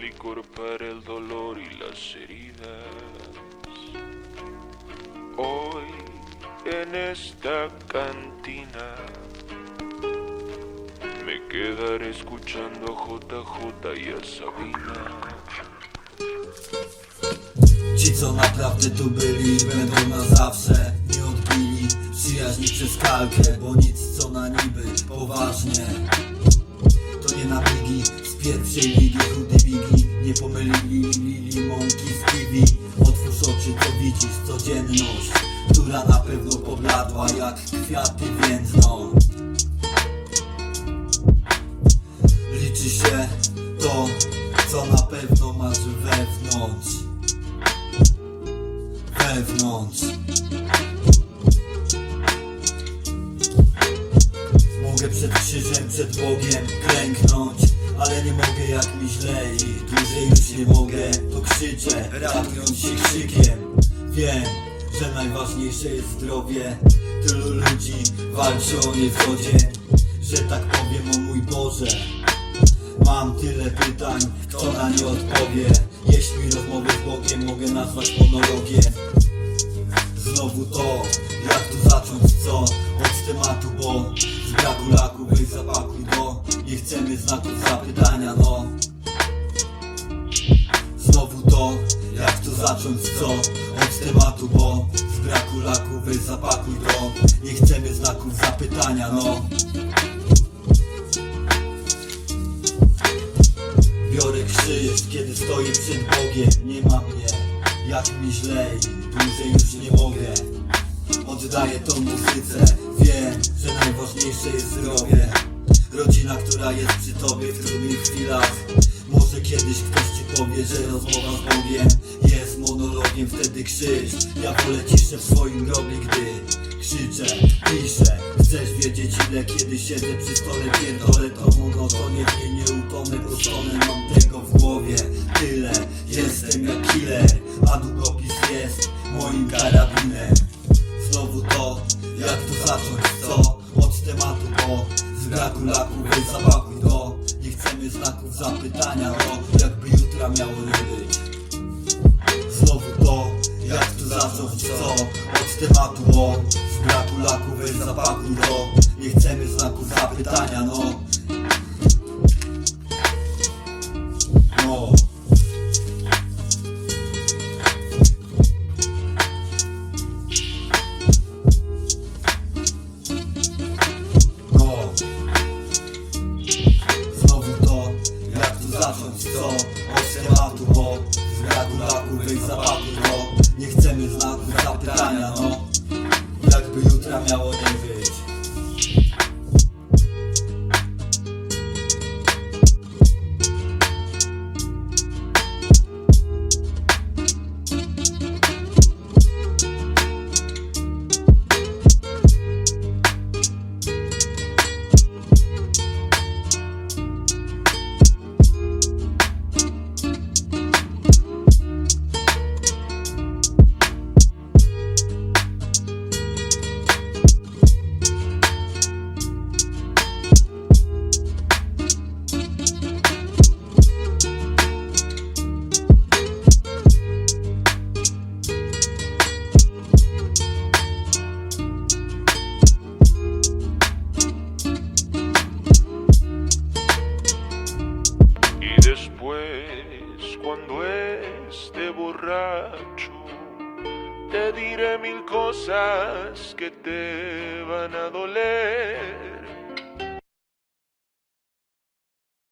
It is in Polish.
licor para el dolor y las heridas. Hoy en esta cantina me quedaré escuchando a JJ y a Sabina. Ci co naprawdę tu byli będą na zawsze Nie odbili przyjaźni przez kalkę Bo nic co na niby poważnie To nie na bigi z pierwszej ligi Chudy bigi nie pomylili Lili mąki z kiwi. Otwórz oczy to widzisz codzienność Która na pewno pobladła jak kwiaty więdną. Liczy się to co na pewno masz wewnątrz. Wewnątrz. Mogę przed krzyżem, przed Bogiem klęknąć Ale nie mogę jak mi źle i dłużej już nie mogę. To krzyczę, ratując się krzykiem. Wiem, że najważniejsze jest zdrowie. Tylu ludzi walczy o nie co dzień Że tak powiem o mój Boże. Mam tyle pytań, kto na nie odpowie. Jeśli rozmowę z Bogiem mogę nazwać monologiem. Znowu to, jak tu zacząć co chcemy znaków zapytania, no. Znowu to, jak tu zacząć co? Od tematu, bo z braku laku weź zapakuj do Nie chcemy znaków zapytania, no. Biorę krzyż, kiedy stoję przed Bogiem. Nie ma mnie, jak mi źle i dłużej już nie mogę. Oddaję to muzyce Wiem, że najważniejsze jest zdrowie Rodzina, która jest przy tobie w trudnych chwilach. Może kiedyś ktoś ci powie, że rozmowa z Bogiem Jest monologiem, wtedy krzyż. Ja wolę ciszę w swoim grobie, gdy krzyczę, piszę. Chcesz wiedzieć ile kiedy siedzę przy stole Pierdolę to monotonie, w niej nie utonę stonę mam tego w głowie. Tyle, jestem jak killer A długopis jest moim karabinem. Znowu to, jak tu zacząć, Być. Znowu to, jak tu zacząć, co? Od tematu, bo z braku laku weź zapakuj do Nie chcemy znaków zapytania, no No z braku laku weź zapakuj, no. Nie chcemy znaków zapytania, no. Jakby jutra miało nie después, cuando esté borracho, te diré mil cosas que te van a doler.